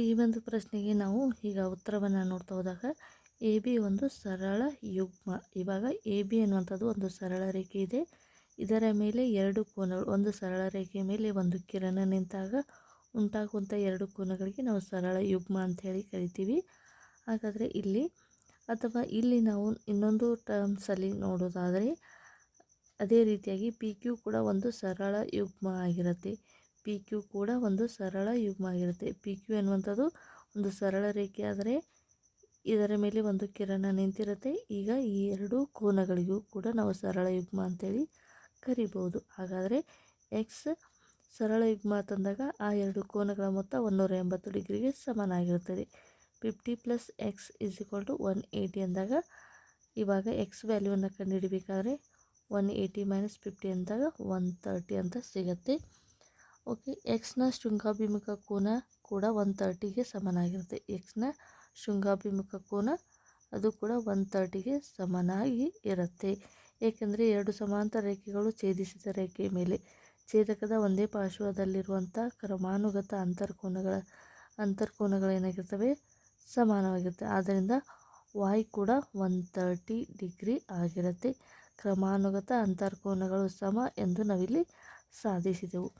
ಈ ಒಂದು ಪ್ರಶ್ನೆಗೆ ನಾವು ಈಗ ಉತ್ತರವನ್ನು ನೋಡ್ತಾ ಹೋದಾಗ, ಎ ಬಿ ಒಂದು ಸರಳ ಯುಗ್ಮ. ಇವಾಗ ಎ ಬಿ ಅನ್ನುವಂಥದ್ದು ಒಂದು ಸರಳ ರೇಖೆ ಇದೆ. ಇದರ ಮೇಲೆ ಎರಡು ಕೋನಗಳು, ಒಂದು ಸರಳ ರೇಖೆಯ ಮೇಲೆ ಒಂದು ಕಿರಣ ನಿಂತಾಗ ಉಂಟಾಗುವಂಥ ಎರಡು ಕೋನಗಳಿಗೆ ನಾವು ಸರಳ ಯುಗ್ಮ ಅಂತ ಹೇಳಿ ಕರಿತೀವಿ. ಹಾಗಾದರೆ ಇಲ್ಲಿ, ಅಥವಾ ಇಲ್ಲಿ ನಾವು ಇನ್ನೊಂದು ಟರ್ಮ್ಸಲ್ಲಿ ನೋಡೋದಾದರೆ, ಅದೇ ರೀತಿಯಾಗಿ ಪಿ ಕ್ಯೂ ಕೂಡ ಒಂದು ಸರಳ ಯುಗ್ಮ ಆಗಿರುತ್ತೆ. ಪಿ ಕ್ಯೂ ಕೂಡ ಒಂದು ಸರಳ ಯುಗ್ಮ ಆಗಿರುತ್ತೆ. ಪಿ ಕ್ಯೂ ಎನ್ನುವಂಥದ್ದು ಒಂದು ಸರಳ ರೇಖೆ ಆದರೆ ಇದರ ಮೇಲೆ ಒಂದು ಕಿರಣ ನಿಂತಿರುತ್ತೆ. ಈಗ ಈ ಎರಡು ಕೋನಗಳಿಗೂ ಕೂಡ ನಾವು ಸರಳ ಯುಗ್ಮ ಅಂತೇಳಿ ಕರಿಬೋದು ಹಾಗಾದರೆ ಎಕ್ಸ್ ಸರಳ ಯುಗ್ಮ ತಂದಾಗ ಆ ಎರಡು ಕೋನಗಳ ಮೊತ್ತ ಒಂದೂರ ಎಂಬತ್ತು ಡಿಗ್ರಿಗೆ ಸಮನಾಗಿರುತ್ತದೆ. Fifty plus x is equal to one eighty ಅಂದಾಗ ಇವಾಗ ಎಕ್ಸ್ ವ್ಯಾಲ್ಯೂವನ್ನು ಕಂಡುಹಿಡಿಬೇಕಾದ್ರೆ ಒನ್ ಏಯ್ಟಿ ಮೈನಸ್ ಫಿಫ್ಟಿ ಅಂದಾಗ ಒನ್ ತರ್ಟಿ ಅಂತ ಸಿಗುತ್ತೆ. ಓಕೆ ಎಕ್ಸ್ನ ಶೃಂಗಾಭಿಮುಖ ಕೋನ ಕೂಡ ಒನ್ ತರ್ಟಿಗೆ ಸಮನಾಗಿರುತ್ತೆ ಎಕ್ಸ್ನ ಶೃಂಗಾಭಿಮುಖ ಕೋನ ಅದು ಕೂಡ ಒನ್ ತರ್ಟಿಗೆ ಸಮನಾಗಿ ಇರುತ್ತೆ. ಏಕೆಂದರೆ ಎರಡು ಸಮಾಂತರ ರೇಖೆಗಳು ಛೇದಿಸಿದ ರೇಖೆಯ ಮೇಲೆ. ಛೇದಕದ ಒಂದೇ ಪಾರ್ಶ್ವದಲ್ಲಿರುವಂಥ ಕ್ರಮಾನುಗತ ಅಂತರ್ಕೋನಗಳ ಅಂತರ್ಕೋನಗಳೇನಾಗಿರ್ತವೆ ಸಮಾನವಾಗಿರುತ್ತೆ. ಆದ್ದರಿಂದ ವಾಯ್ ಕೂಡ ಒನ್ ತರ್ಟಿ ಡಿಗ್ರಿ ಆಗಿರುತ್ತೆ. ಕ್ರಮಾನುಗತ ಅಂತರ್ಕೋನಗಳು ಸಮ ಎಂದು ನಾವಿಲ್ಲಿ ಸಾಧಿಸಿದೆವು.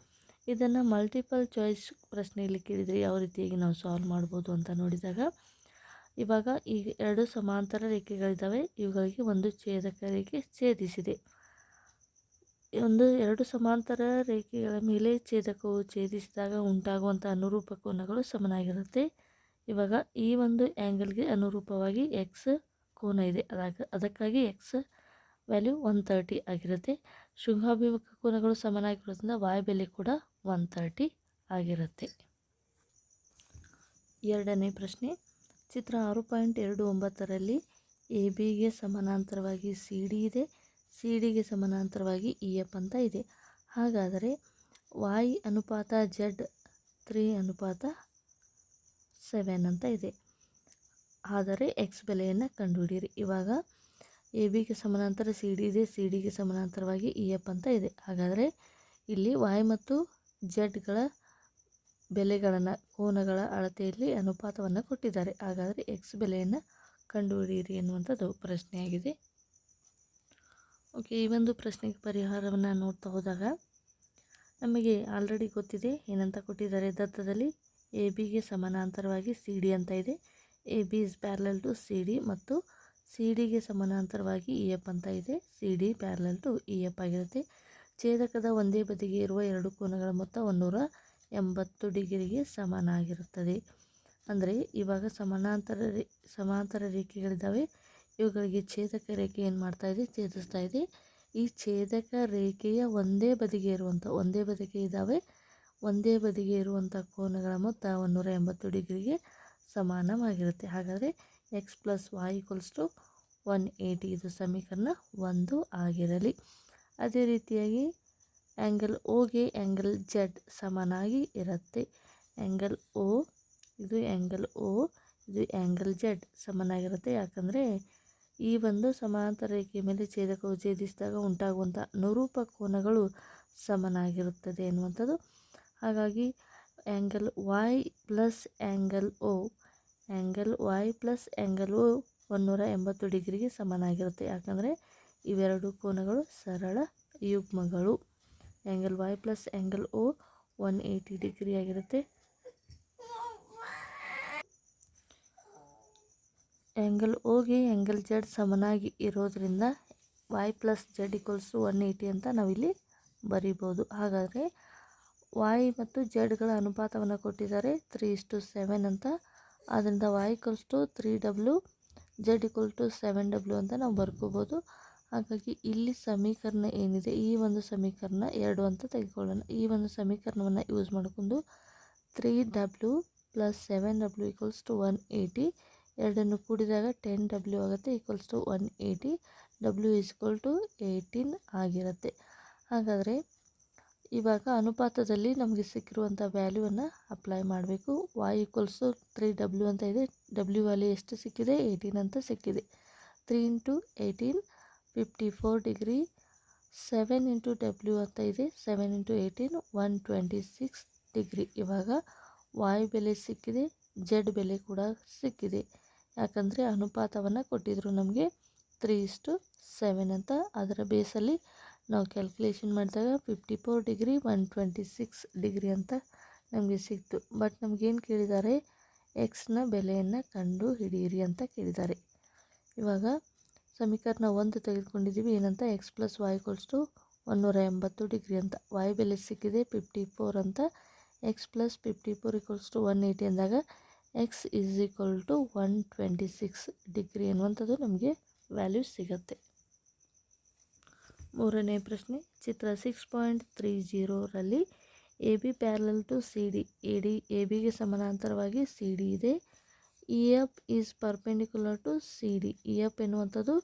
ಇದನ್ನು ಮಲ್ಟಿಪಲ್ ಚಾಯ್ಸ್ ಪ್ರಶ್ನೆಯಲ್ಲಿ ಕೇಳಿದರೆ ಯಾವ ರೀತಿಯಾಗಿ ನಾವು ಸಾಲ್ವ್ ಮಾಡ್ಬೋದು ಅಂತ ನೋಡಿದಾಗ, ಇವಾಗ ಈಗ ಎರಡು ಸಮಾಂತರ ರೇಖೆಗಳಿದ್ದಾವೆ ಇವುಗಳಿಗೆ ಒಂದು ಛೇದಕ ರೇಖೆ ಛೇದಿಸಿದೆ. ಒಂದು, ಎರಡು ಸಮಾಂತರ ರೇಖೆಗಳ ಮೇಲೆ ಛೇದಕವು ಛೇದಿಸಿದಾಗ ಉಂಟಾಗುವಂಥ ಅನುರೂಪ ಕೋನಗಳು ಸಮನಾಗಿರುತ್ತೆ. ಇವಾಗ ಈ ಒಂದು ಆ್ಯಂಗಲ್ಗೆ ಅನುರೂಪವಾಗಿ ಎಕ್ಸ್ ಕೋನ ಇದೆ. ಅದಾಗ, ಅದಕ್ಕಾಗಿ ಎಕ್ಸ್ ವ್ಯಾಲ್ಯೂ ಒನ್ ತರ್ಟಿ ಆಗಿರುತ್ತೆ. ಶೃಂಗಾಭಿಮುಖ ಕೋನಗಳು ಸಮನಾಗಿರೋದ್ರಿಂದ ವಾಯು ಬೆಲೆ ಕೂಡ ಒನ್ ತರ್ಟಿ ಆಗಿರುತ್ತೆ. ಎರಡನೇ ಪ್ರಶ್ನೆ, ಚಿತ್ರ ಆರು ಪಾಯಿಂಟ್ ಎರಡು ಒಂಬತ್ತರಲ್ಲಿ ಎ ಬಿಗೆ ಸಮಾನಾಂತರವಾಗಿ ಸಿ ಡಿ ಇದೆ. ಸಿ ಡಿಗೆ ಸಮಾನಾಂತರವಾಗಿ ಇ ಎಫ್ ಅಂತ ಇದೆ. ಹಾಗಾದರೆ ವಾಯ್ ಅನುಪಾತ ಜೆಡ್ ತ್ರೀ ಅನುಪಾತ ಸೆವೆನ್ ಅಂತ ಇದೆ. ಆದರೆ ಎಕ್ಸ್ ಬೆಲೆಯನ್ನು ಕಂಡುಹಿಡಿಯಿರಿ. ಇವಾಗ ಎ ಬಿಗೆ ಸಮಾನಾಂತರ ಸಿ ಡಿ ಇದೆ. ಸಿ ಡಿಗೆ ಸಮಾನಾಂತರವಾಗಿ ಇ ಎಫ್ ಅಂತ ಇದೆ. ಹಾಗಾದರೆ ಇಲ್ಲಿ ವಾಯ್ ಮತ್ತು ಜೆಡ್ಗಳ ಬೆಲೆಗಳನ್ನು ಕೋನಗಳ ಅಳತೆಯಲ್ಲಿ ಅನುಪಾತವನ್ನು ಕೊಟ್ಟಿದ್ದಾರೆ. ಹಾಗಾದರೆ ಎಕ್ಸ್ ಬೆಲೆಯನ್ನು ಕಂಡುಹಿಡಿಯಿರಿ ಎನ್ನುವಂಥದ್ದು ಪ್ರಶ್ನೆಯಾಗಿದೆ. ಓಕೆ ಈ ಒಂದು ಪ್ರಶ್ನೆಗೆ ಪರಿಹಾರವನ್ನು ನೋಡ್ತಾ ಹೋದಾಗ ನಮಗೆ ಆಲ್ರೆಡಿ ಗೊತ್ತಿದೆ. ಏನಂತ ಕೊಟ್ಟಿದ್ದಾರೆ? ದತ್ತದಲ್ಲಿ ಎ ಬಿಗೆ ಸಮಾನಾಂತರವಾಗಿ ಸಿ ಡಿ ಅಂತ ಇದೆ. A B is parallel to C D ಮತ್ತು ಸಿ ಡಿಗೆ ಸಮಾನಾಂತರವಾಗಿ ಇ ಎಫ್ ಅಂತ ಇದೆ. C D parallel to E F ಆಗಿರುತ್ತೆ. ಛೇದಕದ ಒಂದೇ ಬದಿಗೆ ಇರುವ ಎರಡು ಕೋನಗಳ ಮೊತ್ತ ಒಂದೂರ ಎಂಬತ್ತು ಡಿಗ್ರಿಗೆ ಸಮನಾಗಿರುತ್ತದೆ. ಅಂದರೆ, ಇವಾಗ ಸಮಾನಾಂತರ ರೇ, ಸಮಾಂತರ ರೇಖೆಗಳಿದ್ದಾವೆ. ಇವುಗಳಿಗೆ ಛೇದಕ ರೇಖೆ ಏನು ಮಾಡ್ತಾ ಇದೆ? ಛೇದಿಸ್ತಾ ಇದೆ. ಈ ಛೇದಕ ರೇಖೆಯ ಒಂದೇ ಬದಿಗೆ ಇರುವಂಥ ಒಂದೇ ಬದಿಗೆ ಇದ್ದಾವೆ. ಒಂದೇ ಬದಿಗೆ ಇರುವಂಥ ಕೋನಗಳ ಮೊತ್ತ ಒಂದೂರ ಎಂಬತ್ತು ಡಿಗ್ರಿಗೆ ಸಮಾನವಾಗಿರುತ್ತೆ. ಹಾಗಾದರೆ x plus y equals to one eighty ಇದು ಸಮೀಕರಣ ಒಂದು ಆಗಿರಲಿ. ಅದೇ ರೀತಿಯಾಗಿ ಆ್ಯಂಗಲ್ ಓಗೆ ಆ್ಯಂಗಲ್ ಜೆಡ್ ಸಮನಾಗಿ ಇರುತ್ತೆ. ಆ್ಯಂಗಲ್ ಓ ಇದು ಆ್ಯಂಗಲ್ ಓ ಇದು ಆ್ಯಂಗಲ್ ಜೆಡ್ ಸಮನಾಗಿರುತ್ತೆ. ಯಾಕಂದರೆ ಈ ಒಂದು ಸಮಾಂತರ ರೇಖೆಯ ಮೇಲೆ ಛೇದಕವು ಛೇದಿಸಿದಾಗ ಉಂಟಾಗುವಂಥ ಅನುರೂಪ ಕೋನಗಳು ಸಮನಾಗಿರುತ್ತದೆ ಎನ್ನುವಂಥದ್ದು. ಹಾಗಾಗಿ angle y plus angle O angle y plus angle O ಒನ್ನೂರ ಎಂಬತ್ತು ಡಿಗ್ರಿಗೆ ಸಮನಾಗಿರುತ್ತೆ. ಯಾಕಂದರೆ ಇವೆರಡು ಕೋನಗಳು ಸರಳ ಯುಗ್ಮಗಳು. Angle y plus angle O one eighty degree ಆಗಿರುತ್ತೆ. ಆ್ಯಂಗಲ್ ಓಗೆ ಆ್ಯಂಗಲ್ ಜೆಡ್ ಸಮನಾಗಿ ಇರೋದರಿಂದ y plus z equals to one eighty ಅಂತ ನಾವಿಲ್ಲಿ ಬರಿಬೋದು. ಹಾಗಾದರೆ ವೈ ಮತ್ತು ಜೆಡ್ಗಳ ಅನುಪಾತವನ್ನು ಕೊಟ್ಟಿದ್ದಾರೆ ತ್ರೀ ಇಸ್ಟು ಸೆವೆನ್ ಅಂತ. ಆದ್ದರಿಂದ y equals to three W Z equal to seven W ಅಂತ ನಾವು ಬರ್ಕೋಬೋದು. ಹಾಗಾಗಿ ಇಲ್ಲಿ ಸಮೀಕರಣ ಏನಿದೆ? ಈ ಒಂದು ಸಮೀಕರಣ ಎರಡು ಅಂತ ತೆಗೆದುಕೊಳ್ಳೋಣ. ಈ ಒಂದು ಸಮೀಕರಣವನ್ನು ಯೂಸ್ ಮಾಡಿಕೊಂಡು three W plus seven W equals to one eighty ಎರಡನ್ನು ಕೂಡಿದಾಗ ಟೆನ್ ಡಬ್ಲ್ಯೂ ಆಗುತ್ತೆ equals to one eighty W equal to eighteen ಆಗಿರುತ್ತೆ. ಹಾಗಾದರೆ ಇವಾಗ ಅನುಪಾತದಲ್ಲಿ ನಮಗೆ ಸಿಕ್ಕಿರುವಂಥ ವ್ಯಾಲ್ಯೂವನ್ನು ಅಪ್ಲೈ ಮಾಡಬೇಕು. ವಾಯ್ ಈಕ್ವಲ್ಸು ತ್ರೀ ಡಬ್ಲ್ಯೂ ಅಂತ ಇದೆ. ಡಬ್ಲ್ಯೂ ವ್ಯಾಲ್ಯೂ ಎಷ್ಟು ಸಿಕ್ಕಿದೆ? ಏಯ್ಟೀನ್ ಅಂತ ಸಿಕ್ಕಿದೆ. Three into eighteen fifty four degree seven into W ಅಂತ ಇದೆ. Seven into eighteen one twenty six degree ಇವಾಗ ವಾಯು ಬೆಲೆ ಸಿಕ್ಕಿದೆ ಜೆಡ್ ಬೆಲೆ ಕೂಡ ಸಿಕ್ಕಿದೆ. ಯಾಕಂದರೆ ಅನುಪಾತವನ್ನು ಕೊಟ್ಟಿದ್ದರು ನಮಗೆ ತ್ರೀ ಇಸ್ಟು ಸೆವೆನ್ ಅಂತ. ಅದರ ಬೇಸಲ್ಲಿ ನಾವು ಕ್ಯಾಲ್ಕುಲೇಷನ್ ಮಾಡಿದಾಗ fifty four degree one twenty six degree ಅಂತ ನಮಗೆ ಸಿಕ್ತು. ಬಟ್ ನಮಗೇನು ಕೇಳಿದ್ದಾರೆ? ಎಕ್ಸ್ನ ಬೆಲೆಯನ್ನು ಕಂಡು ಹಿಡಿಯಿರಿ ಅಂತ ಕೇಳಿದ್ದಾರೆ. ಇವಾಗ ಸಮೀಕರಣ ಒಂದು ತೆಗೆದುಕೊಂಡಿದ್ದೀವಿ. ಏನಂತ? X plus y equals to ಒನ್ನೂರ ಎಂಬತ್ತು ಡಿಗ್ರಿ ಅಂತ. ವೈ ಬೆಲೆ ಸಿಕ್ಕಿದೆ ಫಿಫ್ಟಿ ಫೋರ್ ಅಂತ. X plus fifty four equals to one eighty ಅಂದಾಗ x is equal to one twenty six degree ಅನ್ನುವಂಥದ್ದು ನಮಗೆ ವ್ಯಾಲ್ಯೂ ಸಿಗುತ್ತೆ. ಮೂರನೇ ಪ್ರಶ್ನೆ. ಚಿತ್ರ six point three ಜೀರೋರಲ್ಲಿ A B parallel to C D A D A ಬಿಗೆ ಸಮಾನಾಂತರವಾಗಿ ಸಿ ಡಿ ಇದೆ. E F is perpendicular to C D E F ಎನ್ನುವಂಥದ್ದು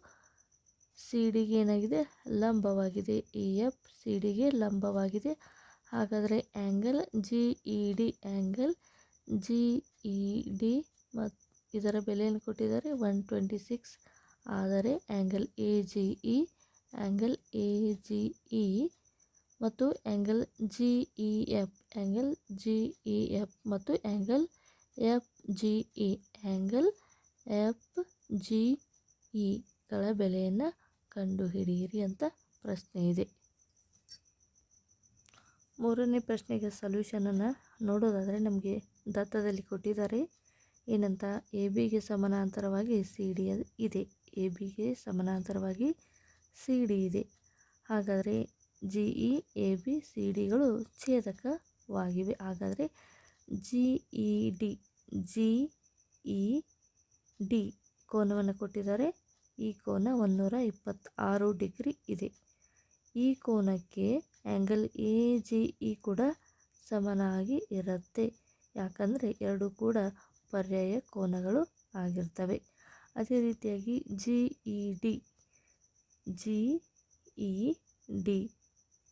ಸಿ ಡಿಗೆ ಏನಾಗಿದೆ? ಲಂಬವಾಗಿದೆ. ಇ ಎಫ್ ಸಿ ಡಿಗೆ ಲಂಬವಾಗಿದೆ. ಹಾಗಾದರೆ angle G E D angle G E D ಮತ್ತು ಇದರ ಬೆಲೆಯನ್ನು ಕೊಟ್ಟಿದ್ದಾರೆ ಒನ್ ಟ್ವೆಂಟಿ ಸಿಕ್ಸ್ ಆದರೆ angle A G E angle A G E ಮತ್ತು angle G E F angle G E F ಮತ್ತು angle F G E angle F G ಇಗಳ ಬೆಲೆಯನ್ನು ಕಂಡುಹಿಡಿಯಿರಿ ಅಂತ ಪ್ರಶ್ನೆ ಇದೆ. ಮೂರನೇ ಪ್ರಶ್ನೆಗೆ ಸೊಲ್ಯೂಷನನ್ನು ನೋಡೋದಾದರೆ ನಮಗೆ ದತ್ತದಲ್ಲಿ ಕೊಟ್ಟಿದ್ದಾರೆ. ಏನಂತ? ಎ ಬಿಗೆ ಸಮಾನಾಂತರವಾಗಿ ಸಿ ಡಿ ಇದೆ. ಎ ಬಿಗೆ ಸಮಾನಾಂತರವಾಗಿ ಸಿ ಡಿ ಇದೆ. ಹಾಗಾದರೆ G E A B C ಡಿಗಳು ಛೇದಕವಾಗಿವೆ. ಹಾಗಾದರೆ G E D G E D ಕೋನವನ್ನು ಕೊಟ್ಟಿದ್ದಾರೆ. ಈ ಕೋನ ಒಂದೂರ ಇಪ್ಪತ್ತಾರು ಡಿಗ್ರಿ ಇದೆ. ಈ ಕೋನಕ್ಕೆ ಆ್ಯಂಗಲ್ ಎ ಜಿ ಇ ಕೂಡ ಸಮನಾಗಿ ಇರುತ್ತೆ. ಯಾಕಂದರೆ ಎರಡು ಕೂಡ ಪರ್ಯಾಯ ಕೋನಗಳು ಆಗಿರ್ತವೆ. ಅದೇ ರೀತಿಯಾಗಿ G E D G E D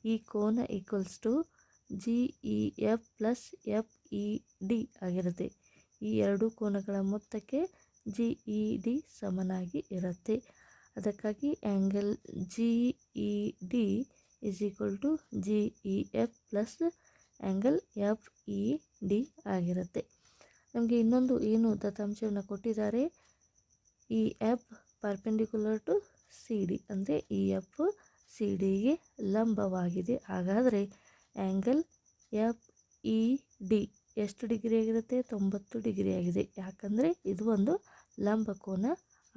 ಈ ಕೋನ equals to G E F plus F E D ಆಗಿರುತ್ತೆ. ಈ ಎರಡು ಕೋನಗಳ ಮೊತ್ತಕ್ಕೆ ಜಿ ಇ ಡಿ ಸಮನಾಗಿ ಇರುತ್ತೆ. ಅದಕ್ಕಾಗಿ angle G E D is equal to G E F plus angle F E D ಆಗಿರುತ್ತೆ. ನಮಗೆ ಇನ್ನೊಂದು ಏನು ದತ್ತಾಂಶವನ್ನು ಕೊಟ್ಟಿದ್ದಾರೆ? E F perpendicular to C D ಅಂದರೆ ಇ ಎಫ್ ಸಿ ಡಿಗೆ ಲಂಬವಾಗಿದೆ. ಹಾಗಾದರೆ ಆ್ಯಂಗಲ್ ಎಫ್ ಇ ಡಿ ಎಷ್ಟು ಡಿಗ್ರಿ ಆಗಿರುತ್ತೆ? ತೊಂಬತ್ತು ಡಿಗ್ರಿ ಆಗಿದೆ. ಯಾಕಂದರೆ ಇದು ಒಂದು ಲಂಬಕೋನ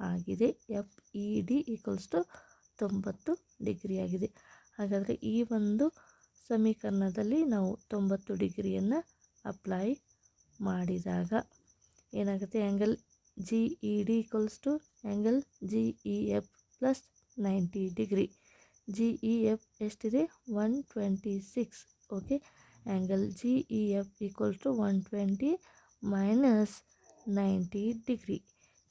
ಆಗಿದೆ. F E D equals to ತೊಂಬತ್ತು ಡಿಗ್ರಿ ಆಗಿದೆ. ಹಾಗಾದರೆ ಈ ಒಂದು ಸಮೀಕರಣದಲ್ಲಿ ನಾವು ತೊಂಬತ್ತು ಡಿಗ್ರಿಯನ್ನು ಅಪ್ಲೈ ಮಾಡಿದಾಗ ಏನಾಗುತ್ತೆ? Angle G E D equals to angle G E F plus ninety degree G E F ಎಷ್ಟಿದೆ? One twenty six okay F equals to one twenty minus ninety degree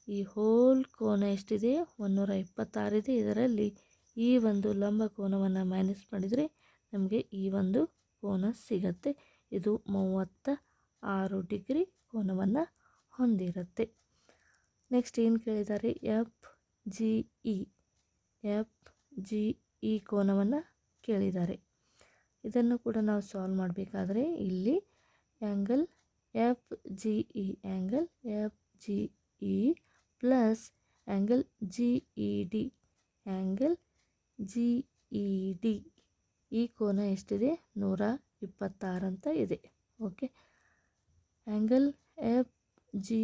ಈ ಹೋಲ್ ಕೋನ ಎಷ್ಟಿದೆ? ಒಂದೂರ ಇಪ್ಪತ್ತಾರಿದೆ ಇದರಲ್ಲಿ ಈ ಒಂದು ಲಂಬ ಕೋನವನ್ನು ಮೈನಸ್ ಮಾಡಿದರೆ ನಮಗೆ ಈ ಒಂದು ಕೋನ ಸಿಗತ್ತೆ. ಇದು ಮೂವತ್ತ ಆರು ಡಿಗ್ರಿ ಕೋನವನ್ನು ಹೊಂದಿರುತ್ತೆ. ನೆಕ್ಸ್ಟ್ ಏನು ಕೇಳಿದ್ದಾರೆ? F G E F G E ಕೋನವನ್ನು ಕೇಳಿದ್ದಾರೆ. ಇದನ್ನು ಕೂಡ ನಾವು ಸಾಲ್ವ್ ಮಾಡಬೇಕಾದ್ರೆ ಇಲ್ಲಿ angle F G E angle F G E plus angle G E D angle G E D ಈ ಕೋನ ಎಷ್ಟಿದೆ? ನೂರ ಇಪ್ಪತ್ತಾರು ಅಂತ ಇದೆ. Okay angle F G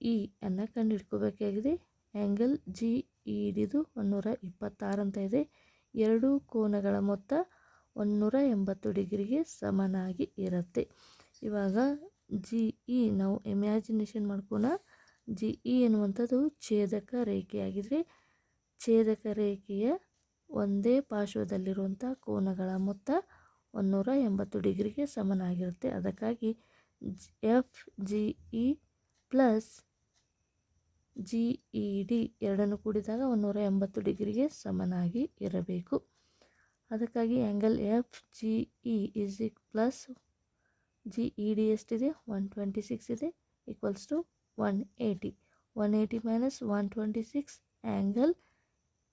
E ಅನ್ನು ಕಂಡುಹಿಡ್ಕೋಬೇಕಾಗಿದೆ. ಆ್ಯಂಗಲ್ ಜಿ ಇ ಡಿದು ನೂರ ಇಪ್ಪತ್ತಾರು ಅಂತ ಇದೆ. ಎರಡೂ ಕೋನಗಳ ಮೊತ್ತ ಒಂದೂರ ಎಂಬತ್ತು ಡಿಗ್ರಿಗೆ ಸಮನಾಗಿ ಇರುತ್ತೆ. ಇವಾಗ ಜಿ ಇ ನಾವು ಇಮ್ಯಾಜಿನೇಷನ್ ಮಾಡ್ಕೋಣ ಜಿ ಇ ಎನ್ನುವಂಥದ್ದು ಛೇದಕ ರೇಖೆಯಾಗಿದ್ರೆ ಛೇದಕ ರೇಖೆಯ ಒಂದೇ ಪಾರ್ಶ್ವದಲ್ಲಿರುವಂಥ ಕೋನಗಳ ಮೊತ್ತ ಒಂದೂರ ಎಂಬತ್ತು ಡಿಗ್ರಿಗೆ ಸಮನಾಗಿರುತ್ತೆ. ಅದಕ್ಕಾಗಿ F G E plus G E D ಎರಡನ್ನು ಕೂಡಿದಾಗ ಒಂದೂರ ಎಂಬತ್ತು ಡಿಗ್ರಿಗೆ ಸಮನಾಗಿ ಇರಬೇಕು. ಅದಕ್ಕಾಗಿ angle F G E is ಇಕ್ plus G E D ಎಷ್ಟಿದೆ ಒನ್ ಟ್ವೆಂಟಿ ಸಿಕ್ಸ್ ಇದೆ equals to one eighty one eighty minus one twenty six angle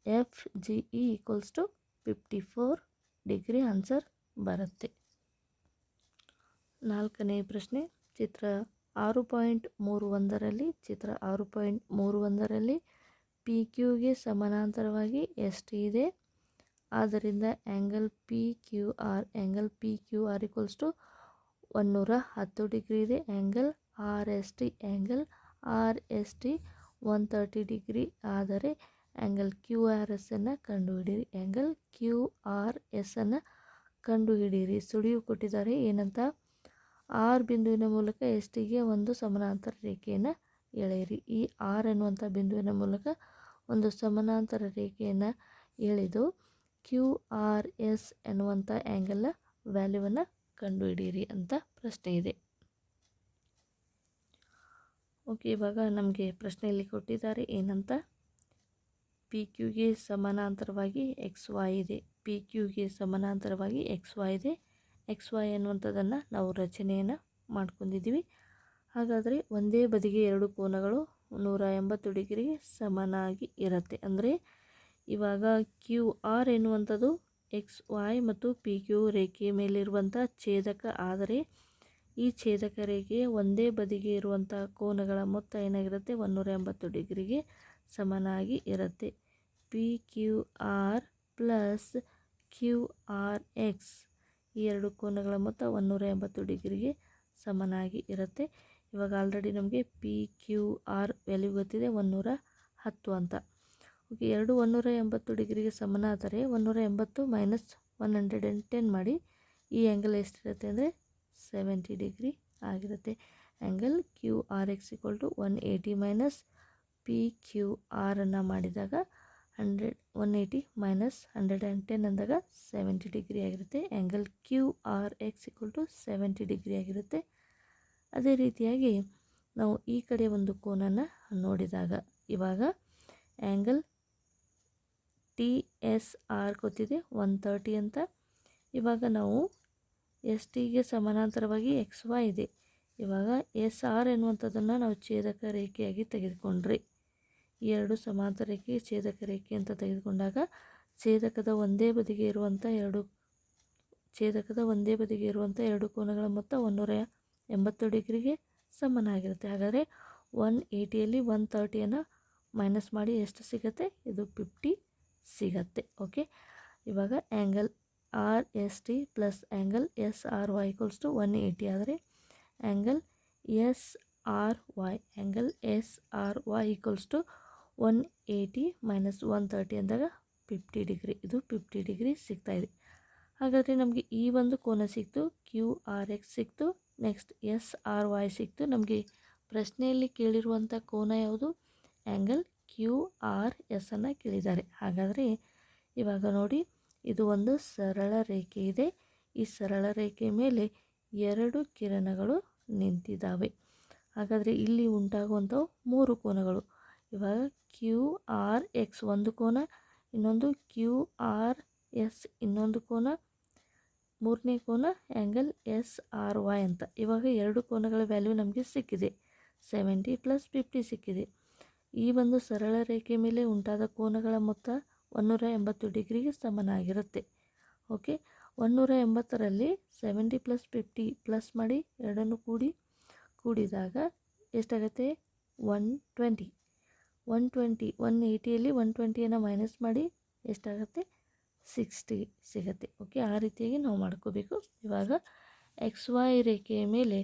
F G E equals to fifty four degree answer ಬರುತ್ತೆ. ನಾಲ್ಕನೇ ಪ್ರಶ್ನೆ, ಚಿತ್ರ ಆರು point ಮೂರು ಒಂದರಲ್ಲಿ ಚಿತ್ರ ಆರು point ಮೂರು ಒಂದರಲ್ಲಿ ಪಿ ಕ್ಯೂಗೆ ಸಮಾನಾಂತರವಾಗಿ ಎಷ್ಟು ಇದೆ? ಆದ್ದರಿಂದ angle P Q R angle P Q R equals to ಒನ್ನೂರ ಹತ್ತು ಡಿಗ್ರಿ ಇದೆ. Angle R S T angle R S T one thirty degree ಆದರೆ ಆ್ಯಂಗಲ್ ಕ್ಯೂ ಆರ್ ಎಸ್ ಅನ್ನು ಕಂಡುಹಿಡಿಯಿರಿ. ಆ್ಯಂಗಲ್ ಕ್ಯೂ ಆರ್ ಎಸ್ ಅನ್ನು ಕಂಡುಹಿಡಿಯಿರಿ. ಸುಳಿವು ಕೊಟ್ಟಿದ್ದಾರೆ ಏನಂತ? ಆರ್ ಬಿಂದುವಿನ ಮೂಲಕ ಎಸ್ ಟಿಗೆ ಒಂದು ಸಮಾನಾಂತರ ರೇಖೆಯನ್ನು ಎಳೆಯಿರಿ. ಈ ಆರ್ ಎನ್ನುವಂಥ ಬಿಂದುವಿನ ಮೂಲಕ ಒಂದು ಸಮಾನಾಂತರ ರೇಖೆಯನ್ನು ಎಳೆದು ಕ್ಯೂ ಆರ್ ಎಸ್ ಎನ್ನುವಂಥ ಆ್ಯಂಗಲ್ನ ವ್ಯಾಲ್ಯೂವನ್ನು ಕಂಡುಹಿಡಿಯಿರಿ ಅಂತ ಪ್ರಶ್ನೆ ಇದೆ. ಓಕೆ ಇವಾಗ ನಮಗೆ ಪ್ರಶ್ನೆಯಲ್ಲಿ ಕೊಟ್ಟಿದ್ದಾರೆ ಏನಂತ? ಪಿ ಕ್ಯೂಗೆ ಸಮಾನಾಂತರವಾಗಿ ಎಕ್ಸ್ ವೈ ಇದೆ. ಪಿ ಕ್ಯೂಗೆ ಸಮಾನಾಂತರವಾಗಿ ಎಕ್ಸ್ ವೈ ಇದೆ. ಎಕ್ಸ್ ವೈ ಅನ್ನುವಂಥದ್ದನ್ನು ನಾವು ರಚನೆಯನ್ನು ಮಾಡ್ಕೊಂಡಿದ್ದೀವಿ. ಹಾಗಾದರೆ ಒಂದೇ ಬದಿಗೆ ಎರಡು ಕೋನಗಳು ನೂರ ಎಂಬತ್ತು ಡಿಗ್ರಿಗೆ ಸಮನಾಗಿ ಇರುತ್ತೆ. ಅಂದರೆ ಇವಾಗ ಕ್ಯೂ ಆರ್ ಎನ್ನುವಂಥದ್ದು ಎಕ್ಸ್ ವೈ ಮತ್ತು ಪಿ ಕ್ಯೂ ರೇಖೆಯ ಮೇಲಿರುವಂಥ ಛೇದಕ. ಆದರೆ ಈ ಛೇದಕ ರೇಖೆಯ ಒಂದೇ ಬದಿಗೆ ಇರುವಂಥ ಕೋನಗಳ ಮೊತ್ತ ಏನಾಗಿರುತ್ತೆ? ಒನ್ನೂರ ಎಂಬತ್ತು ಡಿಗ್ರಿಗೆ ಸಮನಾಗಿ ಇರುತ್ತೆ. P Q R plus Q R X ಈ ಎರಡು ಕೋನಗಳ ಮೊತ್ತ ಒನ್ನೂರ ಎಂಬತ್ತು ಡಿಗ್ರಿಗೆ ಸಮನಾಗಿ ಇರುತ್ತೆ. ಇವಾಗ ಆಲ್ರೆಡಿ ನಮಗೆ ಪಿ ಕ್ಯೂ ಆರ್ ವ್ಯಾಲ್ಯೂ ಗೊತ್ತಿದೆ ಒಂದೂರ ಹತ್ತು ಅಂತ. ಓಕೆ ಎರಡು ಒನ್ನೂರ ಎಂಬತ್ತು ಡಿಗ್ರಿಗೆ ಸಮನಾದರೆ ಒಂದೂರ ಎಂಬತ್ತು minus one hundred and ten ಮಾಡಿ ಈ ಆ್ಯಂಗಲ್ ಎಷ್ಟಿರುತ್ತೆ ಅಂದರೆ ಸೆವೆಂಟಿ ಡಿಗ್ರಿ ಆಗಿರುತ್ತೆ. Angle Q R X equal to one eighty minus P Q ಆರನ್ನು ಮಾಡಿದಾಗ hundred one eighty minus hundred and ten ಅಂದಾಗ ಸೆವೆಂಟಿ ಡಿಗ್ರಿ ಆಗಿರುತ್ತೆ. Angle Q R X equal to seventy degree ಆಗಿರುತ್ತೆ. ಅದೇ ರೀತಿಯಾಗಿ ನಾವು ಈ ಕಡೆ ಒಂದು ಕೋನನ್ನು ನೋಡಿದಾಗ ಇವಾಗ ಆ್ಯಂಗಲ್ ಟಿ ಎಸ್ ಆರ್ ಗೊತ್ತಿದೆ? ಒನ್ ತರ್ಟಿ ಅಂತ. ಇವಾಗ ನಾವು ಎಸ್ ಟಿಗೆ ಸಮಾನಾಂತರವಾಗಿ ಎಕ್ಸ್ ವೈ ಇದೆ. ಇವಾಗ ಎಸ್ ಆರ್ ಎನ್ನುವಂಥದ್ದನ್ನು ನಾವು ಛೇದಕ ರೇಖೆಯಾಗಿ ತೆಗೆದುಕೊಂಡ್ರಿ. ಎರಡು ಸಮಾಂತರ ರೇಖೆ ಛೇದಕ ರೇಖೆ ಅಂತ ತೆಗೆದುಕೊಂಡಾಗ ಛೇದಕದ ಒಂದೇ ಬದಿಗೆ ಇರುವಂಥ ಎರಡು ಛೇದಕದ ಒಂದೇ ಬದಿಗೆ ಇರುವಂಥ ಎರಡು ಕೋನಗಳ ಮೊತ್ತ ಒಂದೂರ ಎಂಬತ್ತು ಡಿಗ್ರಿಗೆ ಸಮನಾಗಿರುತ್ತೆ. ಹಾಗಾದರೆ ಒನ್ ಏಯ್ಟಿಯಲ್ಲಿ ಒನ್ ತರ್ಟಿಯನ್ನು ಮೈನಸ್ ಮಾಡಿ ಎಷ್ಟು ಸಿಗುತ್ತೆ? ಇದು ಫಿಫ್ಟಿ ಸಿಗತ್ತೆ ಓಕೆ ಇವಾಗ angle R S T plus angle S R Y equals to one eighty ಆದರೆ angle S R Y angle S R Y equals to one eighty minus one thirty ಅಂದಾಗ fifty degree ಇದು fifty degree ಸಿಗ್ತಾಯಿದೆ ಹಾಗಾದರೆ ನಮಗೆ ಈ ಒಂದು ಕೋನ ಸಿಕ್ತು ಕ್ಯೂ ಆರ್ ಎಕ್ಸ್ ಸಿಕ್ತು ನೆಕ್ಸ್ಟ್ ಎಸ್ ಆರ್ ವೈ ಸಿಕ್ತು. ನಮಗೆ ಪ್ರಶ್ನೆಯಲ್ಲಿ ಕೇಳಿರುವಂಥ ಕೋನ ಯಾವುದು? ಆ್ಯಂಗಲ್ ಕ್ಯೂ ಆರ್ ಎಸ್ ಅನ್ನು ಕೇಳಿದ್ದಾರೆ. ಹಾಗಾದರೆ ಇವಾಗ ನೋಡಿ, ಇದು ಒಂದು ಸರಳ ರೇಖೆ ಇದೆ. ಈ ಸರಳ ರೇಖೆ ಮೇಲೆ ಎರಡು ಕಿರಣಗಳು ನಿಂತಿದ್ದಾವೆ. ಹಾಗಾದರೆ ಇಲ್ಲಿ ಉಂಟಾಗುವಂಥವು ಮೂರು ಕೋನಗಳು. ಇವಾಗ ಕ್ಯೂ ಆರ್ ಎಕ್ಸ್ ಒಂದು ಕೋನ, ಇನ್ನೊಂದು ಕ್ಯೂ ಆರ್ ಎಸ್ ಇನ್ನೊಂದು ಕೋನ, ಮೂರನೇ ಕೋನ ಆ್ಯಂಗಲ್ ಎಸ್ ಆರ್ ವೈ ಅಂತ. ಇವಾಗ ಎರಡು ಕೋನಗಳ ವ್ಯಾಲ್ಯೂ ನಮಗೆ ಸಿಕ್ಕಿದೆ. ಸೆವೆಂಟಿ ಪ್ಲಸ್ ಫಿಫ್ಟಿ ಸಿಕ್ಕಿದೆ. ಈ ಒಂದು ಸರಳ ರೇಖೆ ಮೇಲೆ ಉಂಟಾದ ಕೋನಗಳ ಮೊತ್ತ ಒಂದೂರ ಎಂಬತ್ತು ಡಿಗ್ರಿಗೆ ಸಮನಾಗಿರುತ್ತೆ. ಓಕೆ ಒನ್ನೂರ ಎಂಬತ್ತರಲ್ಲಿ ಸೆವೆಂಟಿ ಪ್ಲಸ್ ಫಿಫ್ಟಿ ಪ್ಲಸ್ ಮಾಡಿ ಎರಡನ್ನು ಕೂಡಿ, ಕೂಡಿದಾಗ ಎಷ್ಟಾಗುತ್ತೆ? One twenty one twenty one ಏಯ್ಟಿಯಲ್ಲಿ one ಟ್ವೆಂಟಿಯನ್ನು ಮೈನಸ್ ಮಾಡಿ ಎಷ್ಟಾಗುತ್ತೆ? ಸಿಕ್ಸ್ಟಿ ಸಿಗುತ್ತೆ. ಓಕೆ, ಆ ರೀತಿಯಾಗಿ ನಾವು ಮಾಡ್ಕೋಬೇಕು. ಇವಾಗ ಎಕ್ಸ್ ವೈ ರೇಖೆಯ ಮೇಲೆ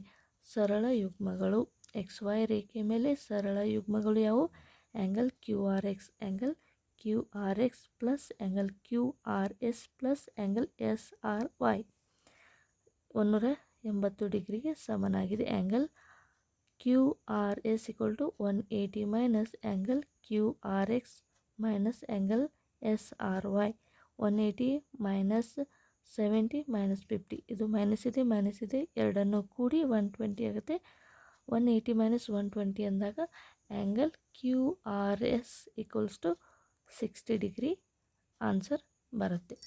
ಸರಳ ಯುಗ್ಮಗಳು. ಎಕ್ಸ್ ವೈ ರೇಖೆ ಮೇಲೆ ಸರಳ ಯುಗ್ಮಗಳು ಯಾವುವು? Angle Q R X angle Q R X plus angle Q R S plus angle S R Y ಒನ್ನೂರ ಎಂಬತ್ತು ಡಿಗ್ರಿಗೆ ಸಮನಾಗಿದೆ. Angle Q R S equal to one eighty minus angle Q R X minus angle S R Y one eighty minus seventy minus fifty ಇದು minus ಇದೆ minus ಇದೆ. ಎರಡನ್ನು ಕೂಡಿ one twenty ಆಗುತ್ತೆ. One eighty minus one twenty ಅಂದಾಗ angle Q R S equals to sixty degree answer ಬರುತ್ತೆ.